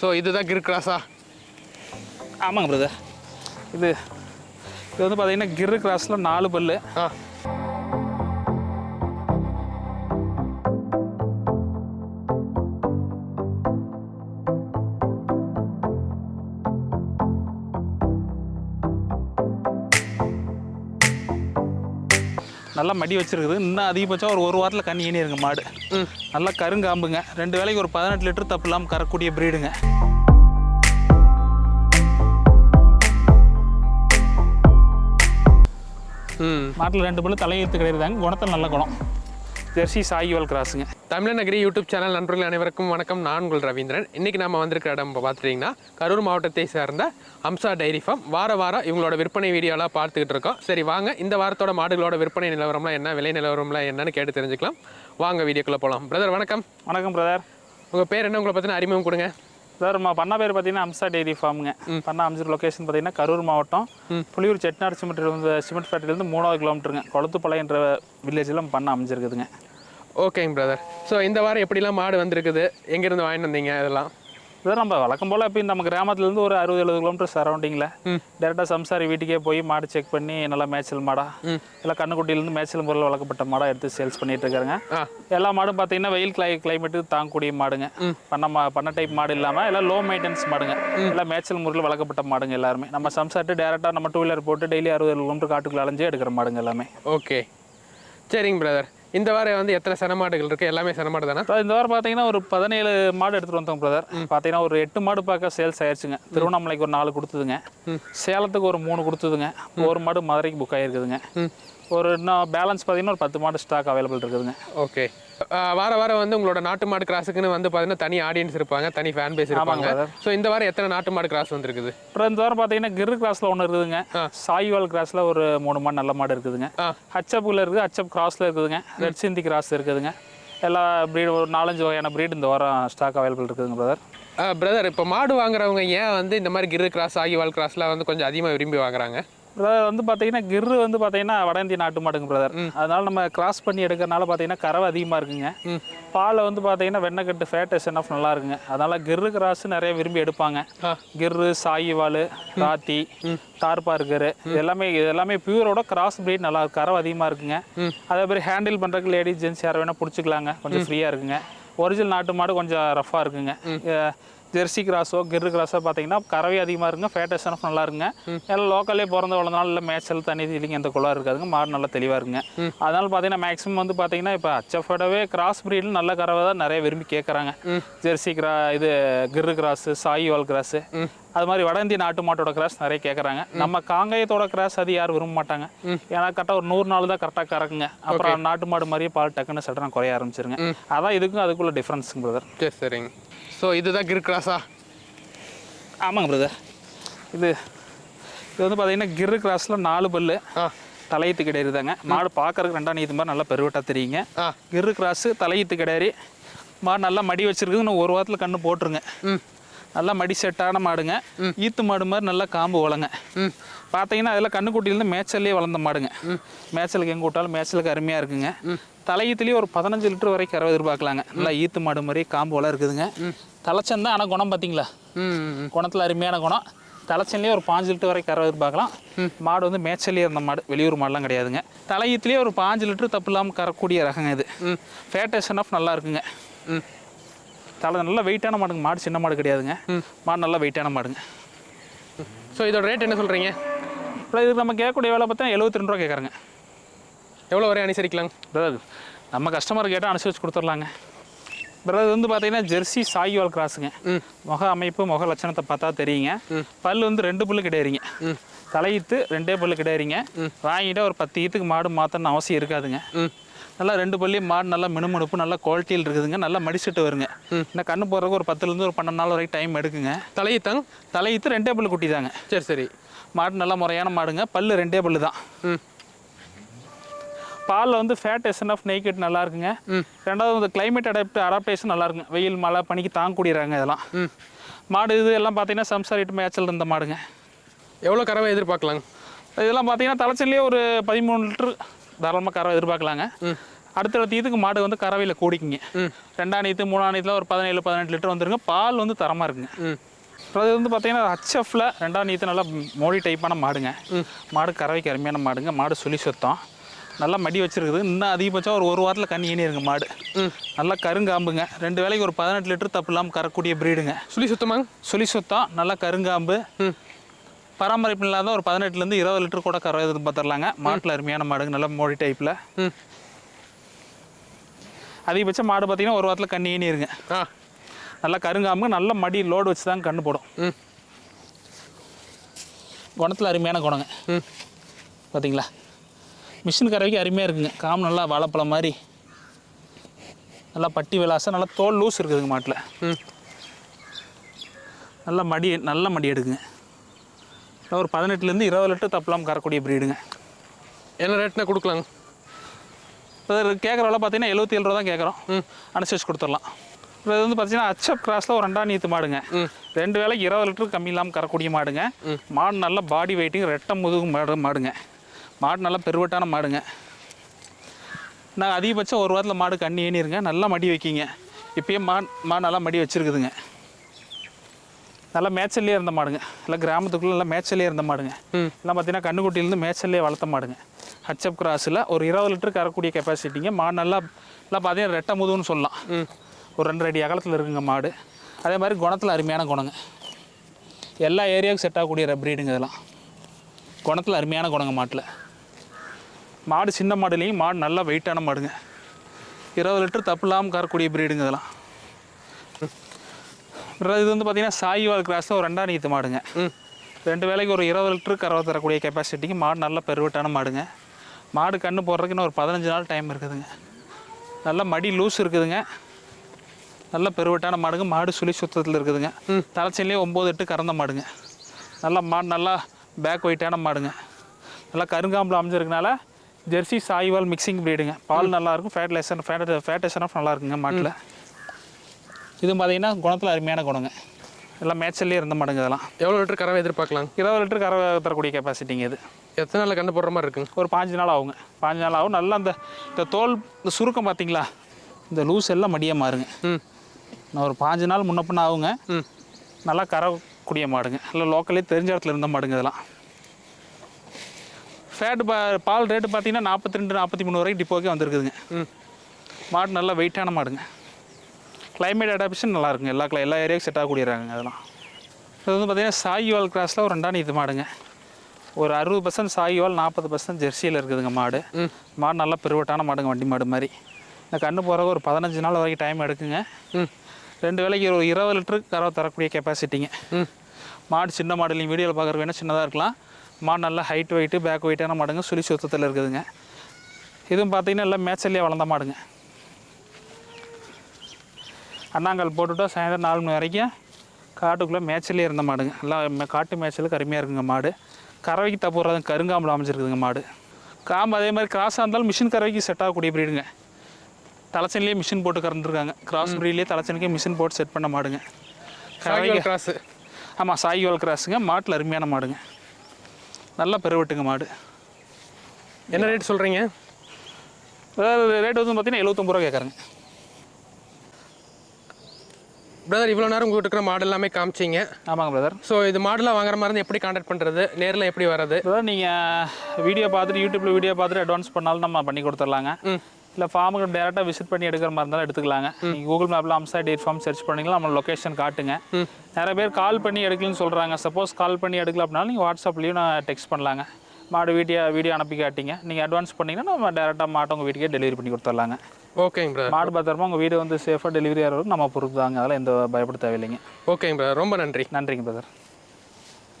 So இதுதான் கிர் கிராஸா? ஆமாங்க brother இது இது வந்து பார்த்தீங்கன்னா கிரு கிராஸில் நாலு பல்லு. நல்லா மடி வச்சிருக்குது. இன்னும் அதிகபட்சம் ஒரு ஒரு வாரத்தில் கண்ணி ஏனிருங்க மாடு. நல்லா கருங்காம்புங்க. ரெண்டு வேளைக்கு ஒரு பதினெட்டு லிட்டர் தப்பு இல்லாமல் கறக்கூடிய ப்ரீடுங்க மாட்டில் ரெண்டு பல்லு தலையெழுத்து கிடையாதுங்க குணத்தில் நல்ல குணம். ஜெர்சி சாயிவால் கிராஸுங்க. தமிழநகரி யூடியூப் சேனல் நண்பர்கள் அனைவருக்கும் வணக்கம். நான் உங்கள் ரவீந்திரன். இன்றைக்கி நம்ம வந்திருக்கிற இடம் பார்த்துட்டிங்கன்னா கரூர் மாவட்டத்தை சேர்ந்த அம்சா டைரி ஃபார்ம். வார வாரம் இவங்களோட விற்பனை வீடியோலாம் பார்த்துக்கிட்டு இருக்கோம். சரி வாங்க. இந்த வாரத்தோட மாடுகளோட விற்பனை நிலவரம்லாம் என்ன விலை நிலவரம்லாம் என்னன்னு கேட்டு தெரிஞ்சுக்கலாம். வாங்க வீடியோக்குள்ளே போகலாம் பிரதர் வணக்கம். வணக்கம் பிரதர் உங்கள் பேர் என்ன? உங்களை பற்றின அறிமுகம் கொடுங்க. சார் நம்ம பண்ணா பேர் பார்த்தீங்கன்னா அம்சா டெய்ரி ஃபார்முங்க பண்ணா அம்சர் லொக்கேஷன் பார்த்தீங்கன்னா கரூர் மாவட்டம். புலியூர் செட்டிநாடு சிமெண்ட் இருந்து சிமெண்ட் ஃபேக்ட்ரிலேருந்து மூணாவது கிலோமீட்டருங்க கொளத்துப்பாளையன்ற வில்லேஜில் பண்ண அமைஞ்சிருக்குதுங்க. ஓகேங்க பிரதர் ஸோ இந்த வாரம் எப்படிலாம் மாடு வந்திருக்குது? எங்கேருந்து வாங்கிட்டு வந்தீங்க இதெல்லாம்? சார் நம்ம வழக்கம் போல் இப்போ நம்ம கிராமத்துலேருந்து ஒரு அறுபது எழுபது கிலோமீட்டர் சரௌண்டிங்கில் டேரெக்டாக சம்சாரி வீட்டுக்கே போய் மாடு செக் பண்ணி நல்லா மேய்ச்சல் மாடா இல்லை கண்ணுக்குட்டியிலேருந்து மேய்ச்சல் முறையில் வளர்க்கப்பட்ட மாடாக எடுத்து சேல்ஸ் பண்ணிட்டு இருக்காருங்க. எல்லா மாடும் பார்த்தீங்கன்னா வெயில் கிளை கிளைமேட்டுக்கு தாங்கக்கூடிய மாடுங்க. பண்ண மா பண்ண டைப் மாடு இல்லாமல் எல்லாம் லோ மெயின்டெனன்ஸ் மாடுங்க. எல்லாம் மேய்ச்சல் முறையில் வளர்க்கப்பட்ட மாடுங்க எல்லாருமே. நம்ம சம்சாரிட்டு டேரெக்டாக நம்ம டூ வீலர் போட்டு டெய்லி அறுபது கிலோமீட்டர் காட்டுக்குள்ள அலைஞ்சே எடுக்கிற மாடுங்க எல்லாமே. ஓகே சரிங்க பிரதர் இந்த வாரம் வந்து எத்தனை சென மாடுகள் இருக்குது எல்லாமே சென மாடு தானே இந்த வாரம் பார்த்தீங்கன்னா ஒரு பதினேழு மாடு எடுத்துகிட்டு வந்தோம் பிரதர் பார்த்தீங்கன்னா ஒரு எட்டு மாடு பார்க்க சேல்ஸ் ஆயிடுச்சுங்க திருவண்ணாமலைக்கு ஒரு நாலு கொடுத்ததுங்க. சேலத்துக்கு ஒரு மூணு கொடுத்ததுங்க. ஒரு மாடு மதுரைக்கு புக் ஆகிருக்குதுங்க ஒரு இன்னும் பேலன்ஸ் பார்த்தீங்கன்னா ஒரு பத்து மாடு ஸ்டாக் அவைலபிள் இருக்குதுங்க. ஓகே வார வாரம் வந்து உங்களோட நாட்டு மாடு கிராஸுக்குன்னு வந்து பார்த்தீங்கன்னா தனி ஆடியன்ஸ் இருப்பாங்க தனி ஃபேன் பேஸ் இருப்பாங்க. ஸோ இந்த வாரம் எத்தனை நாட்டு மாடு கிராஸ் வந்திருக்குது? அப்புறம் இந்த வாரம் பார்த்தீங்கன்னா கிரு கிராஸில் ஒன்று இருக்குதுங்க. சாய்வால் கிராஸில் ஒரு மூணு மாடு நல்ல மாடு இருக்குதுங்க. ஹச்சப்புல இருக்குது ஹச்சப் கிராஸில் இருக்குதுங்க. ரெட் சிந்தி கிராஸ் இருக்குதுங்க. எல்லா ப்ரீடு ஒரு நாலஞ்சு வகையான ப்ரீடு இந்த வாரம் ஸ்டாக் அவைலபிள் இருக்குதுங்க பிரதர் பிரதர் இப்போ மாடு வாங்குறவங்க ஏன் வந்து இந்த மாதிரி கிரு கிராஸ் ஆகிவால் கிராஸ்லாம் வந்து கொஞ்சம் அதிகமாக விரும்பி வாங்குறாங்க? பிரதர் வந்து பார்த்தீங்கன்னா கிரு வந்து பார்த்தீங்கன்னா வட இந்திய நாட்டு மாடுங்க பிரதர் அதனால நம்ம கிராஸ் பண்ணி எடுக்கிறனால பார்த்தீங்கன்னா கறவை அதிகமாக இருக்குங்க. பாலை வந்து பார்த்தீங்கன்னா வெண்ணெய்கட்டு ஃபேட்டஸ் ஆஃப் நல்லா இருக்குங்க. அதனால கிரு கிராஸ் நிறைய விரும்பி எடுப்பாங்க. ஆ. கிரு சாயிவால் ராத்தி டார்பா இருக்கிற எல்லாமே எல்லாமே பியூரோட கிராஸ் பிரீட் நல்லா இருக்கு. கறவை அதிகமாக இருக்குங்க. அதே மாதிரி ஹேண்டில் பண்ணுறதுக்கு லேடிஸ் ஜென்ஸ் யார் வேணால் பிடிச்சிக்கலாங்க. கொஞ்சம் ஃப்ரீயாக இருக்குங்க. ஒரிஜினல் நாட்டு மாடு கொஞ்சம் ரஃபாக இருக்குங்க. ஜெர்சி கிராஸோ கிரு கிராஸோ பார்த்தீங்கன்னா கறவை அதிகமாக இருக்குங்க ஃபேட்டஸ் ஆஃப் நல்லா இருக்குங்க. எல்லாம் லோக்கல்லே பிறந்த வளர்ந்தனால இல்லை மேய்ச்சல் தண்ணி இல்லைங்க எந்த குளம் இருக்காதுங்க மாடு நல்லா தெளிவாக இருக்குங்க. அதனால பார்த்தீங்கன்னா மேக்ஸிமம் வந்து பார்த்தீங்கன்னா இப்போ அச்சஃபோடவே கிராஸ் பிரீடில் நல்ல கறவை தான் நிறைய விரும்பி கேட்குறாங்க ஜெர்சி கிரா இது கிரு கிராஸு சாயிவால் கிராஸு. அது மாதிரி வட இந்திய நாட்டு மாட்டோட கிராஸ் நிறைய கேட்குறாங்க நம்ம காங்கேயத்தோட கிராஸ் அது யாரும் விரும்ப மாட்டாங்க. ஏன்னா கரெக்டாக ஒரு நூறு நாள் தான் கரெக்டாக கறக்குங்க. அப்புறம் நாட்டு மாடு மாதிரியே பால் டக்குன்னு சட்டனா குறைய ஆரம்பிச்சிருங்க. அதான் இதுக்கும் அதுக்குள்ள டிஃப்ரென்ஸுங்க பிரதர் சரி சரிங்க. ஸோ இதுதான் கிரு கிராஸா? ஆமாங்க பிரதர் இது இது வந்து பார்த்தீங்கன்னா கிரு கிராஸில் நாலு பல்லு தலையீத்து கிடையாது தாங்க. மாடு பார்க்கறதுக்கு ரெண்டாம் நீத்து மாதிரி நல்லா பெருவட்டாக தெரியுங்க. கிரு கிராஸு தலையீத்து கிடையாது. மாடு நல்லா மடி வச்சிருக்குது. இன்னும் ஒரு வாரத்தில் கண்ணு போட்டுருங்க. நல்லா மடி செட்டான மாடுங்க. ஈத்து மாடு மாதிரி நல்லா காம்பு வளங்க. பார்த்தீங்கன்னா அதில் கண்ணுக்குட்டியிலேருந்து மேய்ச்சல்லே வளர்ந்த மாடுங்க. மேய்ச்சலுக்கு எங்கே விட்டாலும் மேய்ச்சலுக்கு அருமையாக இருக்குங்க. தலையீத்துலேயே ஒரு பதினஞ்சு லிட்டர் வரைக்கும் கறவை எதிர்பார்க்கலாங்க. நல்லா ஈத்து மாடு மாதிரி காம்பு வளம் இருக்குதுங்க தலைச்சந்தான் ஆனால் குணம் பார்த்தீங்களா. குணத்தில் அருமையான குணம். தலைச்சன்லேயே ஒரு பாஞ்சு லிட்டர் வரைக்கும் கறவை எதிர்பார்க்கலாம். மாடு வந்து மேய்ச்சல்லே இருந்த மாடு வெளியூர் மாடுலாம் கிடையாதுங்க. தலையீத்துலேயே ஒரு பாஞ்சு லிட்டர் தப்பு இல்லாமல் கறக்கூடிய ரகங்க இது. ஃபேட்டேஷன் ஆஃப் நல்லா இருக்குங்க. ம். தலை நல்லா வெயிட்டான மாடுங்க. மாடு சின்ன மாடு கிடையாதுங்க. மாடு நல்லா வெயிட்டான மாடுங்க. ஸோ இதோட ரேட் என்ன சொல்கிறீங்க அப்புறம் இதுக்கு நம்ம கேட்கக்கூடிய வேலை பார்த்தா எழுபத்தி ரெண்டு ரூபா கேட்குறாங்க. எவ்வளோ வரை அனுசரிக்கலாம் பிரதர் நம்ம கஸ்டமர் கேட்டால் அனுசரிச்சு கொடுத்துர்லாங்க. பிரதர் வந்து பார்த்தீங்கன்னா ஜெர்சி சாயிவால் கிராஸுங்க. முக அமைப்பு முக லட்சணத்தை பார்த்தா தெரியுங்க. பல் வந்து ரெண்டு புல்லு கிடையாதுங்க. தலையீத்து ரெண்டே பல்லு கிடையாதுங்க. வாங்கிட்டா ஒரு பத்து ஈத்துக்கு மாடு மாற்றணும்னு அவசியம் இருக்காதுங்க. நல்லா ரெண்டு பள்ளியும் மாடு நல்லா மினுமினுப்பு நல்லா குவாலிட்டியில் இருக்குதுங்க. நல்லா மடிச்சுட்டு வருங்க. இன்னும் கண்ணு போடுறதுக்கு ஒரு பத்துலேருந்து ஒரு பன்னெண்டு நாள் வரைக்கும் டைம் எடுக்குங்க. தலையீத்தாங்க தலையீத்து ரெண்டே பல்லு குட்டி தாங்க சரி சரி. மாடு நல்லா முறையான மாடுங்க. பல்லு ரெண்டே பல்லு தான் பாலில் வந்து ஃபேட் எஸ்என் ஆஃப் நெய்கட் நல்லா இருக்குங்க ரெண்டாவது வந்து கிளைமேட் அடாப்ட் அடாப்டேஷன் நல்லா இருக்குங்க வெயில் மழை பனிக்கு தாங்கக்கூடியறாங்க இதெல்லாம். மாடு இது எல்லாம் பார்த்தீங்கன்னா சம்சாரிட்டு மேய்ச்சல் இருந்த மாடுங்க. எவ்வளோ கறவை எதிர்பார்க்கலாங்க? இதெல்லாம் பார்த்தீங்கன்னா தலைச்சல்லையே ஒரு பதிமூணு லிட்டர் தாராளமாக கறவை எதிர்பார்க்கலாங்க. அடுத்தடுத்த இதுக்கு மாடு வந்து கறவையில் கூடிக்குங்க. ரெண்டாம் நீத்து மூணாம் நீத்தில் ஒரு பதினேழு பதினெட்டு லிட்டர் வந்துருங்க. பால் வந்து தரமாக இருக்குங்க. இது வந்து பார்த்தீங்கன்னா ஹச்எஃப்ல ரெண்டாம் நீத்து நல்லா மோடி டைப்பான மாடுங்க. மாடு கறவைக்கு அருமையான மாடுங்க. மாடு சுழி சுத்தம் நல்லா மடி வச்சிருக்குது. இன்னும் அதிகபட்சம் ஒரு ஒரு வாரத்தில் கண்ணி ஏனிருங்க மாடு. நல்லா கருங்காம்புங்க. ரெண்டு வேளைக்கு ஒரு பதினெட்டு லிட்டர் தப்பு இல்லாமல் கறக்கூடிய ப்ரீடுங்க சுழி சுத்தமாங்க? சுழி சுத்தம். நல்லா கருங்காம்பு. பராமரிப்பு இல்லாத ஒரு பதினெட்டுலேருந்து இருபது லிட்டர் கூட கறவை இது பார்த்துடலாங்க மாட்டில் அருமையான மாடுங்க. நல்லா மோடி டைப்பில் ம். அதிகபட்சம் மாடு பார்த்தீங்கன்னா ஒரு வாரத்தில் கண்ணி ஆ. நல்லா கருங்காம்பு நல்ல மடி லோடு வச்சு தான் கண்ணு போடும். ம். குணத்தில் அருமையான குணங்க. ம். பார்த்தீங்களா மிஷின் கறவைக்கு அருமையாக இருக்குங்க. காம் நல்லா வாழைப்பழம் மாதிரி. நல்லா பட்டி விலாசம் நல்லா தோல் லூஸ் இருக்குதுங்க மாட்டில். ம். நல்ல மடி நல்ல மடி எடுக்குங்க. ஒரு பதினெட்டுலேருந்து இருபது லிட்டர் தப்பலாம் கறக்கூடிய ப்ரீடுங்க என்ன ரேட்னா கொடுக்கலாங்க? இப்போ கேட்குற விலை பார்த்தீங்கன்னா எழுபத்தி ஏழு ரூபா தான் கேட்குறோம். அனுசரிச்சு கொடுத்துடலாம். இப்போ இது வந்து பார்த்தீங்கன்னா அச்சப் கிராஸில் ஒரு ரெண்டாம் நீத்து மாடுங்க. ரெண்டு வேளைக்கு இருபது லிட்டர் கம்மி இல்லாமல் கறக்கூடிய மாடுங்க. மாடு நல்ல பாடி வெயிட்டிங் ரெட்டை முதுகு மாடு மாடுங்க. மாடு நல்லா பெருவட்டான மாடுங்க. நான் அதிகபட்சம் ஒரு வாரத்தில் மாடு கண்ணி ஏனிருங்க நல்லா மடி வைக்கிங்க. இப்பயே மாடு மாடு நல்லா மடி வச்சுருக்குதுங்க. நல்லா மேய்ச்சல்லே இருந்த மாடுங்க. நல்லா கிராமத்துக்குள்ளே நல்லா மேய்ச்சல்லே இருந்த மாடுங்க. ம். எல்லாம் பார்த்தீங்கன்னா கண்ணுக்குட்டியிலேருந்து மேய்ச்சல்லே வளர்த்த மாடுங்க. ஹச்சப் கிராஸில் ஒரு இருபது லிட்டர் கறக்கூடிய கெப்பாசிட்டிங்க மாடு நல்லா நல்லா பார்த்தீங்கன்னா ரெட்டை முதுகுன்னு சொல்லலாம். ம். ஒரு ரெண்டு அடி அகலத்தில் இருக்குங்க மாடு. அதே மாதிரி குணத்தில் அருமையான குணங்க. எல்லா ஏரியாவுக்கும் செட் ஆகக்கூடிய ப்ரீடுங்க இதெல்லாம். குணத்தில் அருமையான குணங்க மாட்டில். மாடு சின்ன மாடுலேயும் மாடு நல்லா வெயிட்டான மாடுங்க. இருபது லிட்டர் தப்பு இல்லாமல் கறக்கூடிய ப்ரீடுங்க இதெல்லாம். இது வந்து பார்த்தீங்கன்னா சாயிவால் கிராஸில் ஒரு ரெண்டாம் நீத்து மாடுங்க. ரெண்டு வேளைக்கு ஒரு இருபது லிட்டர் கறவை தரக்கூடிய கெப்பாசிட்டிக்கு மாடு நல்ல பெருவட்டான மாடுங்க. மாடு கண்ணு போடுறதுக்கு இன்னும் ஒரு பதினஞ்சு நாள் டைம் இருக்குதுங்க. நல்ல மடி லூஸ் இருக்குதுங்க. நல்ல பெருவட்டான மாடுங்க. மாடு சுழி சுத்தத்தில் இருக்குதுங்க. தலைச்சிலே ஒம்பது எட்டு கறந்த மாடுங்க. நல்லா மாடு நல்லா பேக் வெயிட்டான மாடுங்க. நல்லா கருங்காம்பில் அமைஞ்சிருக்கனால ஜெர்சி சாய்வால் மிக்சிங் ப்ரீடுங்க பால் நல்லாயிருக்கும் fat lesson fat fat of நல்லா இருக்குங்க மாட்டில். இது பார்த்தீங்கன்னா குணத்தில் அருமையான குணங்க. எல்லாம் மேட்சல்லே இருந்த மாடுங்க இதெல்லாம். எவ்வளோ லிட்டர் கறவை எதிர்பார்க்கலாம்? இருபது லிட்டர் கறவை தரக்கூடிய கெப்பாசிட்டிங்க இது. எத்தனை நாளில் கண்டு போடுற மாதிரி இருக்குங்க? ஒரு பாஞ்சு நாள் ஆகுங்க. பாஞ்சு நாள் ஆகும். நல்லா அந்த இந்த தோல் இந்த சுருக்கம் பார்த்தீங்களா இந்த லூஸ் எல்லாம் மடியாக மாறுங்க. நான் ஒரு பாஞ்சு நாள் முன்ன பின்ன ஆகுங்க. நல்லா கறக்கூடிய மாடுங்க. இல்லை லோக்கலே தெரிஞ்ச இடத்துல இருந்த மாடுங்க இதெல்லாம். ஃபேட்டு பா பால் ரேட்டு பார்த்தீங்கன்னா நாற்பத்தி ரெண்டு நாற்பத்தி மூணு வரைக்கும் டிப்போக்கே வந்திருக்குதுங்க. மாடு நல்லா வெயிட்டான மாடுங்க. கிளைமேட் அடாப்ஷன் நல்லா இருக்குங்க எல்லா எல்லா ஏரியாவுக்கும் செட் ஆகக்கூடியறாங்க அதெல்லாம். இது வந்து பார்த்தீங்கன்னா சாயிவால் கிராஸில் ஒரு ரெண்டாம் இது மாடுங்க. ஒரு அறுபது பர்சன்ட் சாயிவால் நாற்பது பர்சன்ட் ஜெர்சியில் இருக்குதுங்க மாடு. மாடு நல்லா பெருவட்டான மாடுங்க வண்டி மாடு மாதிரி. இந்த கண்ணு போகிறக்கு ஒரு பதினஞ்சு நாள் வரைக்கும் டைம் எடுக்குங்க. ரெண்டு வேளைக்கு ஒரு இருபது லிட்டரு கறவை தரக்கூடிய கெப்பாசிட்டிங்க மாடு சின்ன மாடு நீங்கள் வீடியோவில் பார்க்குறது வேணால் சின்னதாக இருக்கலாம். மாடு நல்லா ஹைட் வெயிட்டு பேக் வெயிட்டான மாடுங்க. சுழி சுத்தத்தில் இருக்குதுங்க. இதுவும் பார்த்தீங்கன்னா எல்லாம் மேட்சல்லே வளர்ந்த மாடுங்க. அண்ணாங்கல் போட்டுவிட்டா சாயந்தரம் நாலு மணி வரைக்கும் காட்டுக்குள்ளே மேய்ச்சலே இருந்த மாடுங்க. எல்லாம் காட்டு மேய்ச்சலுக்கு அருமையாக இருக்குங்க மாடு. கறவைக்கு தப்புறது கருங்காம்பில் அமைஞ்சிருக்குதுங்க மாடு. காம்பு அதே மாதிரி கிராஸாக இருந்தாலும் மிஷின் கறவைக்கு செட் ஆகக்கூடிய ப்ரீடுங்க தலைச்சன்லேயே மிஷின் போட்டு கறந்துருக்காங்க. கிராஸ் ப்ரீட்லேயே தலைச்சனுக்கே மிஷின் போட்டு செட் பண்ண மாடுங்க. சாகிவால் கிராஸு ஆமாம் சாய்வால் கிராஸுங்க மாட்டில் அருமையான மாடுங்க. நல்லா பெருவட்டுங்க மாடு. என்ன ரேட் சொல்கிறீங்க ரேட் வந்து பார்த்தீங்கன்னா எழுபத்தொம்பது ரூபா கேட்குறாங்க. பிரதர் இவ்வளோ நேரம் உங்கள்கிட்ட இருக்கிற மாடு எல்லாமே காமிச்சிங்க. ஆமாங்க பிரதர் ஸோ இது மாடெலாம் வாங்குற மாதிரி இருந்தால் எப்படி காண்டாக்ட் பண்ணுறது நேரில் எப்படி வர்றது? பிரதர் நீங்கள் வீடியோ பார்த்துட்டு யூடியூப்பில் வீடியோ பார்த்துட்டு அட்வான்ஸ் பண்ணாலும் நம்ம பண்ணி கொடுத்துர்லாங்க. ம். இல்லை ஃபார்முக்கு டேரெக்டாக விசிட் பண்ணி எடுக்கிற மாதிரி இருந்தாலும் எடுத்துக்கலாங்க. நீங்கள் கூகுள் மேப்பில் அம்சா டேட் ஃபார்ம் சர்ச் பண்ணிங்களா நம்ம லொக்கேஷன் காட்டுங்க. நிறைய பேர் கால் பண்ணி எடுக்கலன்னு சொல்கிறாங்க சப்போஸ் கால் பண்ணி எடுக்கல அப்படின்னாலும் நீங்கள் வாட்ஸ்அப்லேயும் நான் டெக்ஸ்ட் பண்ணலாங்க. மாடு வீடியோ வீடியோ அனுப்பி காட்டிங்க. நீங்கள் அட்வான்ஸ் பண்ணிங்கன்னா நம்ம டேரெக்டாக மாட்டை உங்கள் வீட்டுக்கே டெலிவரி பண்ணி கொடுத்துர்லாங்க ஓகேங்க பிரதர் மாடு பத்திரமா உங்கள் வீடு வந்து சேஃபாக டெலிவரி ஆகிறவங்க நம்ம பொறுத்து தாங்க. அதெல்லாம் எந்த பயப்பட தேவையில்லைங்க. ஓகேங்க பிரதர் ரொம்ப நன்றி. நன்றிங்க பிரதர்